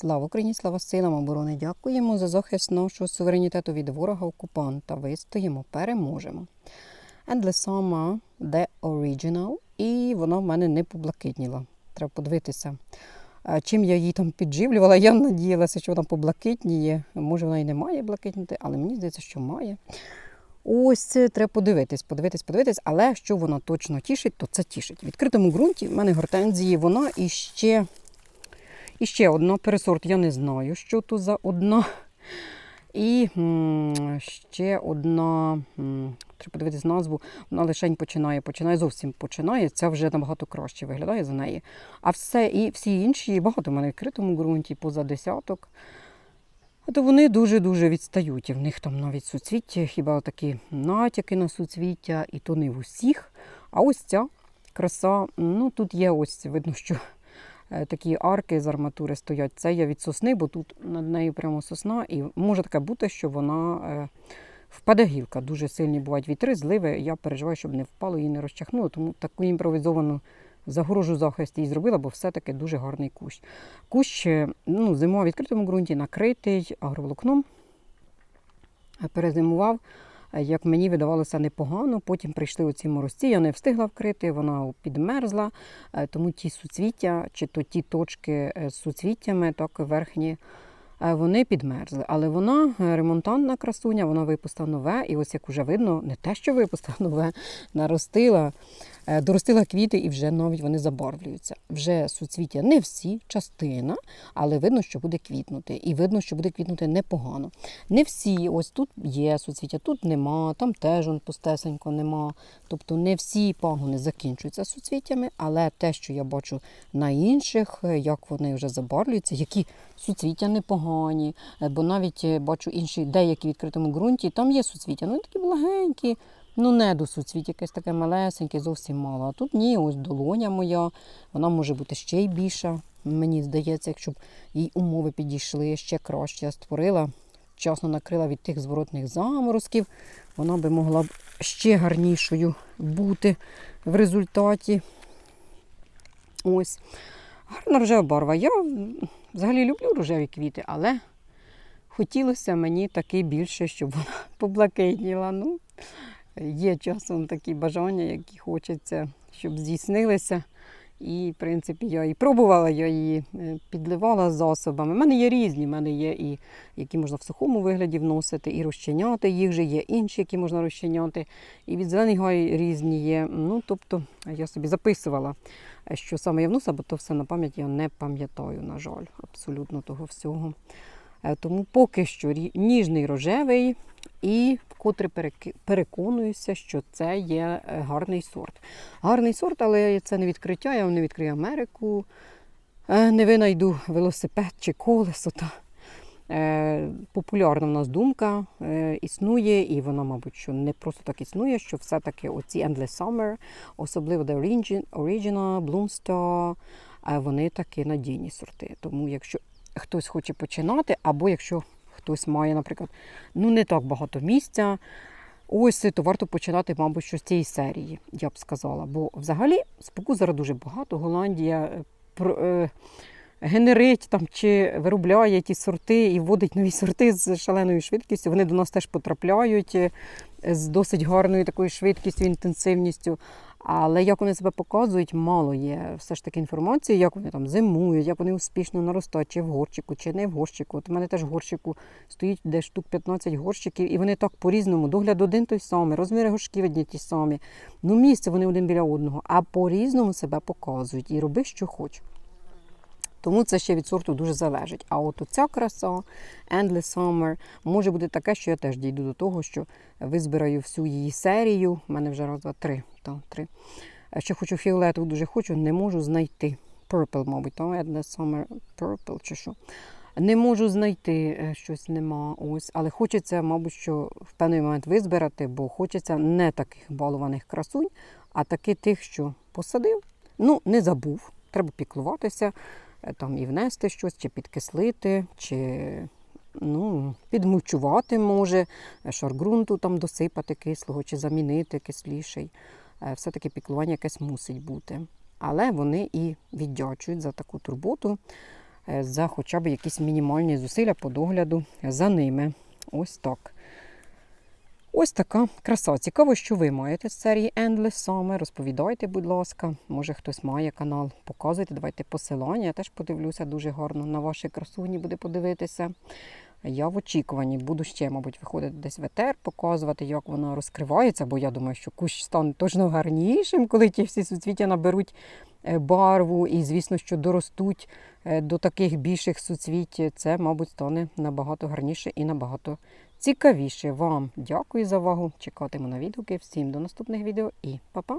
Слава Україні, слава силам оборони! Дякуємо за захист нашого суверенітету від ворога окупанта. Вистоїмо, переможемо. Summer The Original. І вона в мене не поблакитніла. Треба подивитися. Чим я її там підживлювала, я надіялася, що вона поблакитніє. Може, вона і не має блакитніти, але мені здається, що має. Ось це треба подивитись, подивитись, подивитись, але що вона точно тішить, то це тішить. В відкритому ґрунті в мене гортензії, вона і ще, і ще одна пересорт. Я не знаю, що тут за одна. І ще одна, треба подивитись назву, вона лишень починає, починає, зовсім починає. Ця вже набагато краще виглядає за неї. А все, і всі інші, багато в мене в відкритому ґрунті, поза десяток. То вони дуже-дуже відстають. І в них там навіть суцвіття, хіба такі натяки на суцвіття, і то не в усіх. А ось ця краса, ну тут є ось, видно, що такі арки з арматури стоять. Це я від сосни, бо тут над нею прямо сосна. І може таке бути, що вона е, впаде гілка. Дуже сильні бувають вітри, зливи. Я переживаю, щоб не впало і не розчахнуло. Тому таку імпровізовану загорожу захист їй зробила, бо все-таки дуже гарний кущ. Кущ е, ну, зимова в відкритому ґрунті накритий агроволокном. Е, Перезимував, е, як мені видавалося непогано. Потім прийшли оці морозці, я не встигла вкрити, вона підмерзла, е, тому ті суцвіття, чи то ті точки е, з суцвіттями, так верхні, е, вони підмерзли. Але вона е, ремонтантна красуня, вона випустила нове, і ось як уже видно, не те, що випустила нове, наростила. Е, Доростила квіти і вже навіть вони забарвлюються. Вже суцвіття не всі, частина, але видно, що буде квітнути. І видно, що буде квітнути непогано. Не всі, ось тут є суцвіття, тут нема, там теж он пустесенько нема. Тобто не всі пагони закінчуються суцвіттями, але те, що я бачу на інших, е, як вони вже забарвлюються, які суцвіття непогані, Е, бо навіть бачу інші деякі в відкритому ґрунті, там є суцвіття, ну такі благенькі. Ну, не до суцвіття, якесь таке малесеньке, зовсім мало. А тут ні, ось долоня моя, вона може бути ще й більша. Мені здається, якщо б їй умови підійшли ще краще. Я створила, вчасно накрила від тих зворотних заморозків. Вона би могла б ще гарнішою бути в результаті. Ось. Гарна рожева барва. Я взагалі люблю рожеві квіти, але хотілося мені таки більше, щоб вона поблакитніла. Ну, є часом такі бажання, які хочеться, щоб здійснилися. І, в принципі, я і пробувала, я її е, підливала засобами. У мене є різні, в мене є і які можна в сухому вигляді вносити, і розчиняти. Їх же є інші, які можна розчиняти. І від зелений гай різні є. Ну, тобто, я собі записувала, е, що саме я вносила, бо то все на пам'ять я не пам'ятаю, на жаль, абсолютно того всього. Е, Тому поки що ніжний рожевий і вкотре переконуюся, що це є е, гарний сорт. Гарний сорт, але це не відкриття, я не відкрию Америку, е, не винайду велосипед чи колесо. Та. Е, Популярна в нас думка існує, і вона, мабуть, що не просто так існує, що все-таки оці Endless Summer, особливо The Origi- Original, Bloom Star, е, вони такі надійні сорти. Тому якщо хтось хоче починати, або якщо хтось має, наприклад, ну не так багато місця, ось то варто починати, мабуть, що з цієї серії, я б сказала. Бо взагалі спокус зараз дуже багато. Голландія е, е, генерить там чи виробляє ті сорти і вводить нові сорти з шаленою швидкістю. Вони до нас теж потрапляють е, з досить гарною такою швидкістю, інтенсивністю. Але як вони себе показують, мало є все ж таки інформації, як вони там зимують, як вони успішно наростають, чи в горщику, чи не в горщику. От у мене теж в горщику стоїть десь штук 15 горщиків, і вони так по-різному. Догляд один той самий, розміри горшків одні ті самі. Ну, місце вони один біля одного, а по-різному себе показують і роби, що хочеш. Тому це ще від сорту дуже залежить. А от оця краса, Endless Summer, може бути таке, що я теж дійду до того, що визбираю всю її серію. У мене вже раз, два, три. Та, три. Ще хочу фіолетову, дуже хочу, не можу знайти. Purple, мабуть, то Endless Summer Purple чи що. Не можу знайти е, щось нема. Ось, але хочеться, мабуть, що в певний момент визбирати, бо хочеться не таких балуваних красунь, а таки тих, що посадив. Ну, не забув. Треба піклуватися, там і внести щось, чи підкислити, чи ну, підмульчувати може, е, шар ґрунту там досипати кислого, чи замінити кисліший. Е, Все-таки піклування якесь мусить бути. Але вони і віддячують за таку турботу. е, за хоча б якісь мінімальні зусилля по догляду за ними. Ось так. Ось така краса. Цікаво, що ви маєте з серії Endless Summer. Розповідайте, будь ласка. Може хтось має канал. Показуйте, давайте посилання. Я теж подивлюся дуже гарно на ваші красуні буде подивитися. Я в очікуванні буду ще, мабуть, виходити десь в етер, показувати, як вона розкривається, бо я думаю, що кущ стане точно гарнішим, коли ті всі суцвіття наберуть е, барву і, звісно, що доростуть е, до таких більших суцвіть. Це, мабуть, стане набагато гарніше і набагато цікавіше. Вам дякую за увагу. Чекатиму на відгуки. Всім до наступних відео і па-па!